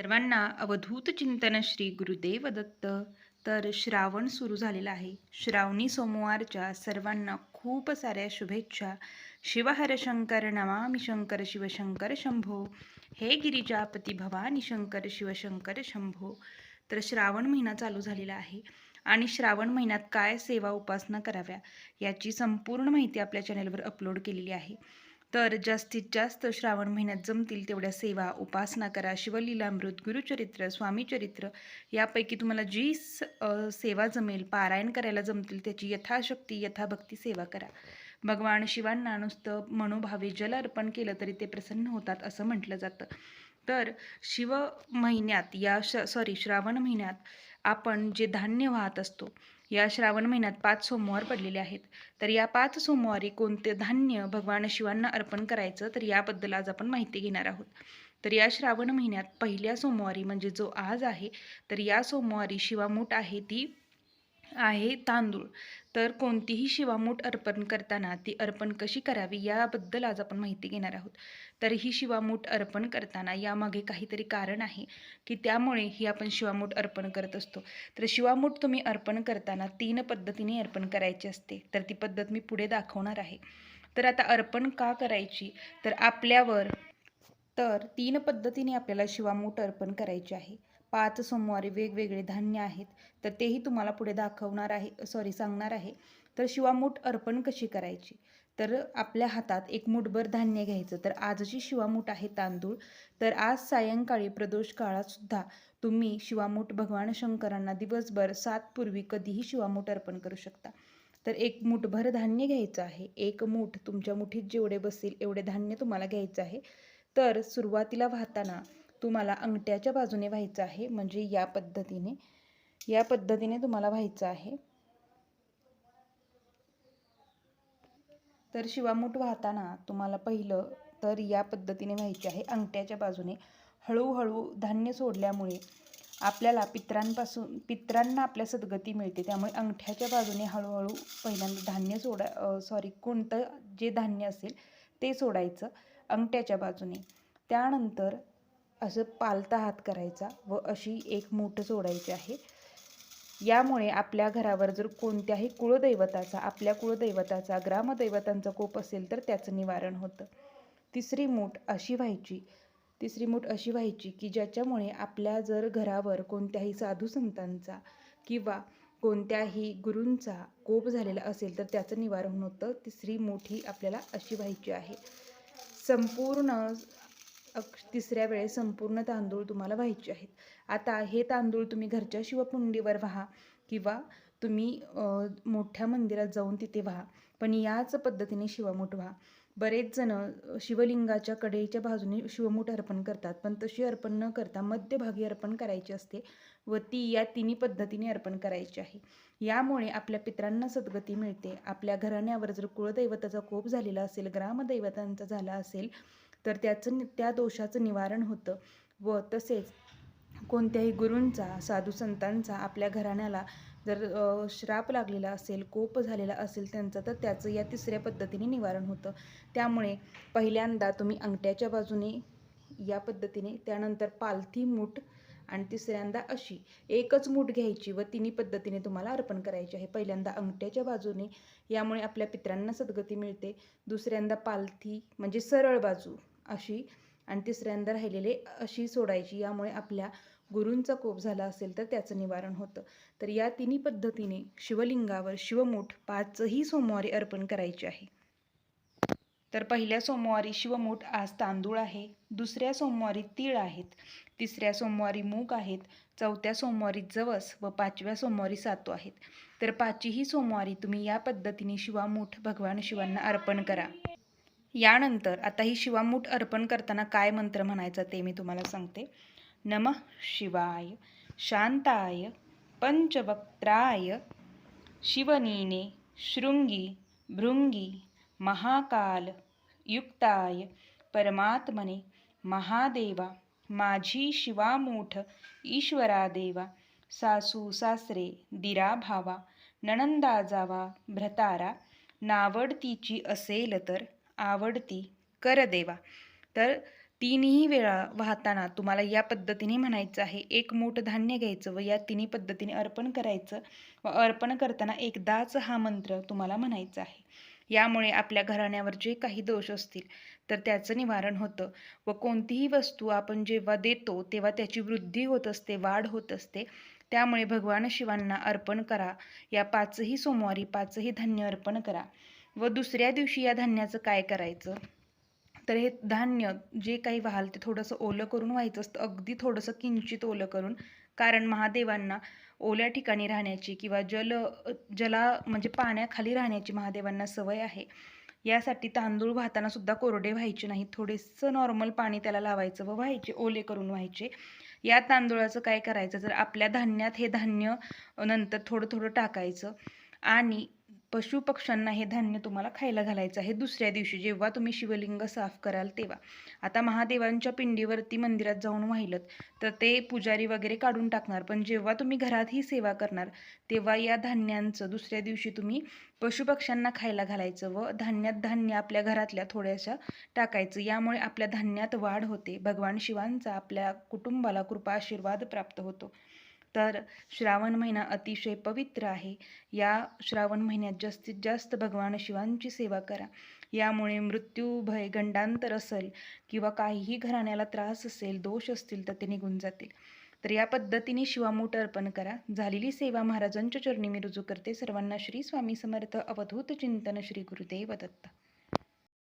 सर्वांना अवधूत चिंतन श्री गुरुदेव दत्त तर श्रावण सुरू झालेला आहे. श्रावणी सोमवारच्या सर्वांना खूप साऱ्या शुभेच्छा. शिवहर शंकर नमामि शंकर शिवशंकर शंभो. हे गिरिजापती भवानी शंकर शिवशंकर शंभो. तर श्रावण महिना चालू झालेला आहे. आणि श्रावण महिन्यात काय सेवा उपासना कराव्या याची संपूर्ण माहिती आपल्या चॅनलवर अपलोड केलेली आहे. तर जास्तीत जास्त श्रावण महिन्यात जमतील तेवढ्या सेवा उपासना करा शिवलीलामृत गुरुचरित्र स्वामीचरित्र यापैकी तुम्हाला जी स सेवा जमेल पारायण करायला जमतील त्याची यथाशक्ती यथाभक्ती सेवा करा. भगवान शिवांना नुसतं मनोभावे जल अर्पण केलं तरी ते प्रसन्न होतात असं म्हटलं जातं. तर शिव महिन्यात या श सॉरी श्रावण महिन्यात आपण जे धान्य वाहत असतो या श्रावण महिन्यात पाच सोमवार पडलेले आहेत. तर या पाच सोमवारी कोणते धान्य भगवान शिवांना अर्पण करायचं? तर याबद्दल आज आपण माहिती घेणार आहोत. तर या श्रावण महिन्यात पहिल्या सोमवारी म्हणजे जो आज आहे तर या सोमवारी शिवामूठ आहे ती आहे तांदूळ. तर कोणतीही शिवामूठ अर्पण करताना ती अर्पण कशी करावी याबद्दल आज आपण माहिती घेणार आहोत. तर ही शिवामूठ अर्पण करताना यामागे काहीतरी कारण आहे की त्यामुळे ही आपण शिवामूठ अर्पण करत असतो. तर शिवामूठ तुम्ही अर्पण करताना तीन पद्धतीने अर्पण करायची असते. तर ती पद्धत मी पुढे दाखवणार आहे. तर आता अर्पण का करायची? तर आपल्यावर तर तीन पद्धतीने आपल्याला शिवामूठ अर्पण करायची आहे. पाच सोमवारी वेगवेगळे धान्य आहेत तर तेही तुम्हाला पुढे दाखवणार आहे सॉरी सांगणार आहे. तर शिवामूठ अर्पण कशी करायची? तर आपल्या हातात एक मुठभर धान्य घ्यायचं. तर आजची शिवामूठ आहे तांदूळ. तर आज सायंकाळी प्रदोष काळातसुद्धा तुम्ही शिवामूठ भगवान शंकरांना दिवसभर सात पूर्वी कधीही शिवामूठ अर्पण करू शकता. तर एक मुठभर धान्य घ्यायचं आहे. एक मूठ तुमच्या मुठीत जेवढे बसेल एवढे धान्य तुम्हाला घ्यायचं आहे. तर सुरुवातीला वाहताना तुम्हाला अंगठ्याच्या बाजूने व्हायचं आहे म्हणजे या पद्धतीने. या पद्धतीने तुम्हाला व्हायचं आहे. तर शिवामूठ वाहताना तुम्हाला पहिलं तर या पद्धतीने व्हायचे आहे अंगठ्याच्या बाजूने. हळूहळू धान्य सोडल्यामुळे आपल्याला पित्रांपासून पित्रांना आपल्या सद्गती मिळते. त्यामुळे अंगठ्याच्या बाजूने हळूहळू पहिल्यांदा धान्य सोडा सॉरी कोणतं जे धान्य असेल ते सोडायचं अंगठ्याच्या बाजूने. त्यानंतर असं पालता हात करायचा व अशी एक मूठ सोडायची आहे. यामुळे आपल्या घरावर जर कोणत्याही कुळदैवताचा आपल्या कुळदैवताचा ग्रामदैवतांचा कोप असेल तर त्याचं निवारण होतं. तिसरी मूठ अशी व्हायची तिसरी मूठ अशी व्हायची की ज्याच्यामुळे आपल्या जर घरावर कोणत्याही साधू संतांचा किंवा कोणत्याही गुरूंचा कोप झालेला असेल तर त्याचं निवारण होतं. तिसरी मूठ ही आपल्याला अशी व्हायची आहे. संपूर्ण अक्ष तिसऱ्या वेळेस संपूर्ण तांदूळ तुम्हाला व्हायचे आहेत. आता हे तांदूळ तुम्ही घरच्या शिवपुंडीवर व्हा किंवा तुम्ही मोठ्या मंदिरात जाऊन तिथे व्हा. पण याच पद्धतीने शिवमूठ व्हा. बरेच जण शिवलिंगाच्या कडेच्या बाजूने शिवमूठ अर्पण करतात. पण तशी अर्पण न करता मध्यभागी अर्पण करायची असते व ती या तिन्ही पद्धतीने अर्पण करायची आहे. यामुळे आपल्या पित्रांना सद्गती मिळते. आपल्या घराण्यावर जर कुळदैवताचा कोप झालेला असेल ग्रामदैवतांचा झाला असेल तर त्याचं त्या दोषाचं निवारण होतं. व तसेच कोणत्याही गुरूंचा साधू संतांचा आपल्या घराण्याला जर श्राप लागलेला असेल कोप झालेला असेल त्यांचा तर त्याचं या तिसऱ्या पद्धतीने निवारण होतं. त्यामुळे पहिल्यांदा तुम्ही अंगठ्याच्या बाजूने या पद्धतीने त्यानंतर पालथी मूठ आणि तिसऱ्यांदा अशी. एकच मूठ घ्यायची व तिन्ही पद्धतीने तुम्हाला अर्पण करायची आहे. पहिल्यांदा अंगठ्याच्या बाजूने यामुळे आपल्या पित्रांना सद्गती मिळते. दुसऱ्यांदा पालथी म्हणजे सरळ बाजू अशी आणि तिसऱ्यांदा राहिलेले अशी सोडायची यामुळे आपल्या गुरूंचा कोप झाला असेल तर त्याचं निवारण होतं. तर या तिन्ही पद्धतीने शिवलिंगावर शिवमूठ पाचही सोमवारी अर्पण करायचे आहे. तर पहिल्या सोमवारी शिवमूठ आज तांदूळ आहे दुसऱ्या सोमवारी तीळ आहेत तिसऱ्या सोमवारी मूग आहेत चौथ्या सोमवारी जवस व पाचव्या सोमवारी सातू आहेत. तर पाचही सोमवारी तुम्ही या पद्धतीने शिवामूठ भगवान शिवांना अर्पण करा. यानंतर आता ही शिवामूठ अर्पण करताना काय मंत्र म्हणायचा ते मी तुम्हाला सांगते. नमः शिवाय शांताय पंचवक्त्राय शिवनीने शृंगी भृंगी महाकाल युक्ताय परमात्मने महादेवा माझी शिवामूठ ईश्वरादेवा सासू सासरे दिरा भावा नणंदा जावा भ्रतारा नावडतीची असेल तर आवडती. कर देवा. तर तीनही वेळा वाहताना तुम्हाला या पद्धतीने म्हणायचं आहे एक मूठ धान्य घ्यायचं व या तिन्ही पद्धतीने अर्पण करायचं व अर्पण करताना एकदाच हा मंत्र तुम्हाला म्हणायचा आहे. यामुळे आपल्या घराण्यावर जे काही दोष असतील तर त्याचं निवारण होतं व कोणतीही वस्तू आपण जेव्हा देतो तेव्हा त्याची वृद्धी होत असते वाढ होत असते. त्यामुळे भगवान शिवांना अर्पण करा. या पाचही सोमवारी पाचही धान्य अर्पण करा. व दुसऱ्या दिवशी या धान्याचं काय करायचं? तर हे धान्य जे काही व्हाल ते थोडंसं ओलं करून व्हायचं असतं. अगदी थोडंसं किंचित ओलं करून. कारण महादेवांना ओल्या ठिकाणी राहण्याची किंवा जल जला म्हणजे पाण्याखाली राहण्याची महादेवांना सवय आहे. यासाठी तांदूळ वाहताना सुद्धा कोरडे व्हायचे नाहीत. थोडेसं नॉर्मल पाणी त्याला लावायचं व व्हायचे ओले करून व्हायचे. या तांदूळाचं काय करायचं? जर आपल्या धान्यात हे धान्य नंतर थोडं थोडं टाकायचं आणि पशुपक्ष्यांना हे धान्य तुम्हाला खायला घालायचं आहे. दुसऱ्या दिवशी जेव्हा तुम्ही शिवलिंग साफ कराल तेव्हा. आता महादेवांच्या पिंडीवरती मंदिरात जाऊन वाहिलं तर ते पुजारी वगैरे काढून टाकणार. पण जेव्हा तुम्ही घरात ही सेवा करणार तेव्हा या धान्यांचं दुसऱ्या दिवशी तुम्ही पशुपक्ष्यांना खायला घालायचं व धान्यात धान्य आपल्या घरातल्या थोड्याशा टाकायचं. यामुळे आपल्या धान्यात वाढ होते. भगवान शिवांचा आपल्या कुटुंबाला कृपा आशीर्वाद प्राप्त होतो. तर श्रावण महिना अतिशय पवित्र आहे. या श्रावण महिन्यात जास्तीत जास्त भगवान शिवांची सेवा करा. यामुळे मृत्यू भय गंडांतर असेल किंवा काहीही घराण्याला त्रास असेल दोष असतील तर ते निघून जातील. तर या पद्धतीने शिवामूठ अर्पण करा. झालेली सेवा महाराजांच्या चरणी मी रुजू करते. सर्वांना श्री स्वामी समर्थ. अवधूत चिंतन श्री गुरुदेव दत्त.